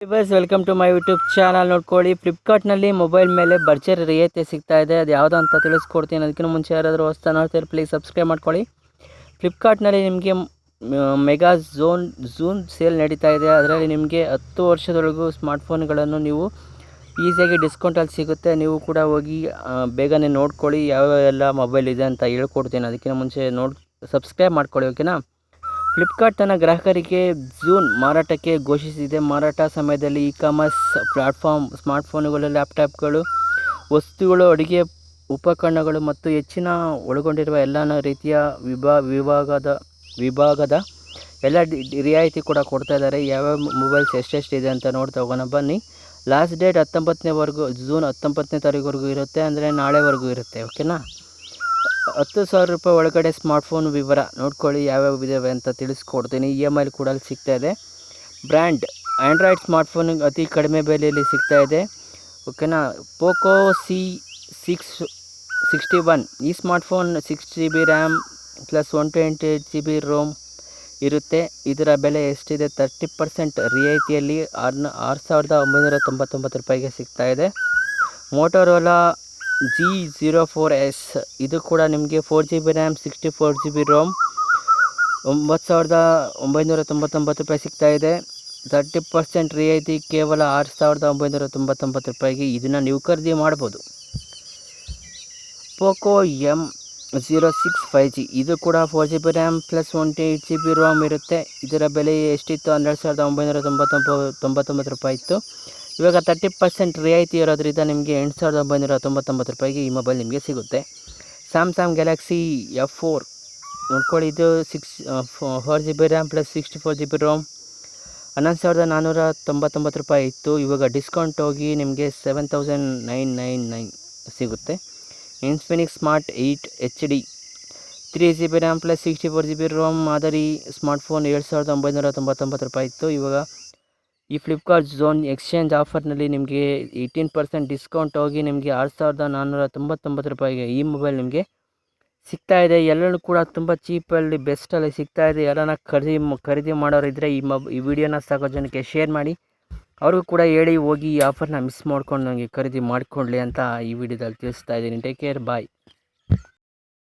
Bus welcome to my YouTube channel ನೋಡ್ಕೊಳ್ಳಿ ಫ್ಲಿಪ್ಕಾರ್ಟ್ನಲ್ಲಿ mobile ಮೇಲೆ ಬರ್ಚರ್ ರಿಯಾಯಿತಿ ಸಿಗ್ತಾ ಇದೆ. ಅದು ಯಾವುದು ಅಂತ ತಿಳಿಸ್ಕೊಡ್ತೀನಿ. ಅದಕ್ಕಿಂತ ಮುಂಚೆ ಯಾರಾದರೂ ಹೊಸ್ತಾ ನೋಡ್ತಾರೆ ಪ್ಲೀಸ್ ಸಬ್ಸ್ಕ್ರೈಬ್ ಮಾಡ್ಕೊಳ್ಳಿ. ಫ್ಲಿಪ್ಕಾರ್ಟ್ನಲ್ಲಿ ನಿಮಗೆ ಮೆಗಾ ಝೋನ್ ಝೂನ್ ಸೇಲ್ ನಡೀತಾ ಇದೆ. ಅದರಲ್ಲಿ ನಿಮಗೆ ಹತ್ತು ವರ್ಷದೊಳಗೂ ಸ್ಮಾರ್ಟ್ಫೋನ್ಗಳನ್ನು ನೀವು ಈಸಿಯಾಗಿ ಡಿಸ್ಕೌಂಟಲ್ಲಿ ಸಿಗುತ್ತೆ. ನೀವು ಕೂಡ ಹೋಗಿ ಬೇಗನೆ ನೋಡ್ಕೊಳ್ಳಿ ಯಾವ ಎಲ್ಲ ಮೊಬೈಲ್ ಇದೆ ಅಂತ ಹೇಳ್ಕೊಡ್ತೀನಿ. ಅದಕ್ಕಿಂತ ಮುಂಚೆ ನೋಡಿ ಸಬ್ಸ್ಕ್ರೈಬ್ ಮಾಡ್ಕೊಳ್ಳಿ ಓಕೆನಾ ಫ್ಲಿಪ್ಕಾರ್ಟ್ ತನ್ನ ಗ್ರಾಹಕರಿಗೆ ಜೂನ್ ಮಾರಾಟಕ್ಕೆ ಘೋಷಿಸಿದೆ. ಮಾರಾಟ ಸಮಯದಲ್ಲಿ ಇ ಕಾಮರ್ಸ್ ಪ್ಲಾಟ್ಫಾರ್ಮ್, ಸ್ಮಾರ್ಟ್ಫೋನ್ಗಳು, ಲ್ಯಾಪ್ಟಾಪ್ಗಳು, ವಸ್ತುಗಳು, ಅಡುಗೆ ಉಪಕರಣಗಳು ಮತ್ತು ಹೆಚ್ಚಿನ ಒಳಗೊಂಡಿರುವ ಎಲ್ಲ ರೀತಿಯ ವಿಭಾ, ವಿಭಾಗದ ವಿಭಾಗದ ಎಲ್ಲ ರಿಯಾಯಿತಿ ಕೂಡ ಕೊಡ್ತಾ ಇದ್ದಾರೆ. ಯಾವ್ಯಾವ ಮೊಬೈಲ್ಸ್ ಎಷ್ಟೆಷ್ಟಿದೆ ಅಂತ ನೋಡ್ತಾ ಹೋಗೋಣ. ಬನ್ನಿ. ಲಾಸ್ಟ್ ಡೇಟ್ ಹತ್ತೊಂಬತ್ತನೇವರೆಗೂ ಜೂನ್ ಹತ್ತೊಂಬತ್ತನೇ ತಾರೀಕುವರೆಗೂ ಇರುತ್ತೆ. ಅಂದರೆ ನಾಳೆವರೆಗೂ ಇರುತ್ತೆ. ಓಕೆನಾ? ಹತ್ತು ಸಾವಿರ ರೂಪಾಯಿ ಒಳಗಡೆ ಸ್ಮಾರ್ಟ್ಫೋನ್ ವಿವರ ನೋಡ್ಕೊಳ್ಳಿ, ಯಾವ್ಯಾವ ಇದಾವೆ ಅಂತ ತಿಳಿಸ್ಕೊಡ್ತೀನಿ. ಇ ಎಂ ಐಲಿ ಕೂಡ ಸಿಗ್ತಾ ಇದೆ. ಬ್ರ್ಯಾಂಡ್ ಆ್ಯಂಡ್ರಾಯ್ಡ್ ಸ್ಮಾರ್ಟ್ಫೋನ್ ಅತಿ ಕಡಿಮೆ ಬೆಲೆಯಲ್ಲಿ ಸಿಗ್ತಾ ಇದೆ. ಓಕೆನಾ? Poco C six sixty one. ಈ smartphone six G B RAM plus one twenty eight G B ROM ಇರುತ್ತೆ. ಇದರ ಬೆಲೆ ಎಷ್ಟಿದೆ? ತರ್ಟಿ ಪರ್ಸೆಂಟ್ ರಿಯಾಯಿತಿಯಲ್ಲಿ ಆರ್ನ ಆರು ಸಾವಿರದ ಒಂಬೈನೂರ ತೊಂಬತ್ತೊಂಬತ್ತು ರೂಪಾಯಿಗೆ ಸಿಗ್ತಾ ಇದೆ. Motorola G zero four S ಇದು ಕೂಡ ನಿಮಗೆ four G B RAM sixty four G B ROM ಒಂಬತ್ತು ಸಾವಿರದ ಒಂಬೈನೂರ ತೊಂಬತ್ತೊಂಬತ್ತು ರೂಪಾಯಿ ಸಿಗ್ತಾ ಇದೆ. ತರ್ಟಿ ಪರ್ಸೆಂಟ್ ರಿಯಾಯಿತಿ ಕೇವಲ ಆರು ಸಾವಿರದ ಒಂಬೈನೂರ ತೊಂಬತ್ತೊಂಬತ್ತು ರೂಪಾಯಿಗೆ ಇದನ್ನು ನೀವು ಖರೀದಿ ಮಾಡ್ಬೋದು. Poco M zero six five G ಇದು ಕೂಡ four G B RAM plus one eight G B ROM ಇರುತ್ತೆ. ಇದರ ಬೆಲೆ ಎಷ್ಟಿತ್ತು? ಹನ್ನೆರಡು ಸಾವಿರದ ಒಂಬೈನೂರ ತೊಂಬತ್ತೊಂಬತ್ತು ತೊಂಬತ್ತೊಂಬತ್ತು ರೂಪಾಯಿ ಇತ್ತು. ಇವಾಗ ತರ್ಟಿ ಪರ್ಸೆಂಟ್ ರಿಯಾಯಿತಿ ಇರೋದ್ರಿಂದ ನಿಮಗೆ ಎಂಟು ಸಾವಿರದ ಒಂಬೈನೂರ ತೊಂಬತ್ತೊಂಬತ್ತು ರೂಪಾಯಿಗೆ ಈ ಮೊಬೈಲ್ ನಿಮಗೆ ಸಿಗುತ್ತೆ. ಸ್ಯಾಮ್ಸಂಗ್ ಗ್ಯಾಲಕ್ಸಿ ಎಫ್ ಫೋರ್ ನೋಡ್ಕೊಳ್ಳಿ, ಇದು six four G B RAM plus sixty four G B ROM ಹನ್ನೊಂದು ಸಾವಿರದ ನಾನ್ನೂರ ತೊಂಬತ್ತೊಂಬತ್ತು ರೂಪಾಯಿ ಇತ್ತು. ಇವಾಗ ಡಿಸ್ಕೌಂಟ್ ಹೋಗಿ ನಿಮಗೆ seven thousand nine nine nine ಸಿಗುತ್ತೆ. Infinix smart eight H D three G B RAM plus sixty four G B ROM ಮಾದರಿ ಸ್ಮಾರ್ಟ್ಫೋನ್ ಏಳು ಸಾವಿರದ ಒಂಬೈನೂರ ತೊಂಬತ್ತೊಂಬತ್ತು ರೂಪಾಯಿ ಇತ್ತು. ಇವಾಗ ಈ ಫ್ಲಿಪ್ಕಾರ್ಟ್ ಝೋನ್ ಎಕ್ಸ್ಚೇಂಜ್ ಆಫರ್ನಲ್ಲಿ ನಿಮಗೆ ಏಯ್ಟೀನ್ ಪರ್ಸೆಂಟ್ ಡಿಸ್ಕೌಂಟ್ ಹೋಗಿ ನಿಮಗೆ ಆರು ಸಾವಿರದ ನಾನ್ನೂರ ತೊಂಬತ್ತೊಂಬತ್ತು ರೂಪಾಯಿಗೆ ಈ ಮೊಬೈಲ್ ನಿಮಗೆ ಸಿಗ್ತಾ ಇದೆ. ಎಲ್ಲರೂ ಕೂಡ ತುಂಬ ಚೀಪಲ್ಲಿ ಬೆಸ್ಟಲ್ಲಿ ಸಿಗ್ತಾ ಇದೆ. ಯಾರನ್ನ ಖರೀದಿ ಖರೀದಿ ಮಾಡೋರು ಇದ್ದರೆ ಈ ಮೊಬ್ ಈ ವಿಡಿಯೋನ ಸಾಕೋ ಜನಕ್ಕೆ ಶೇರ್ ಮಾಡಿ. ಅವ್ರಿಗೂ ಕೂಡ ಹೇಳಿ ಹೋಗಿ ಈ ಆಫರ್ನ ಮಿಸ್ ಮಾಡ್ಕೊಂಡು ನನಗೆ ಖರೀದಿ ಮಾಡಿಕೊಳ್ಳಿ ಅಂತ ಈ ವಿಡಿಯೋದಲ್ಲಿ ತಿಳಿಸ್ತಾ ಇದ್ದೀನಿ. Take care bye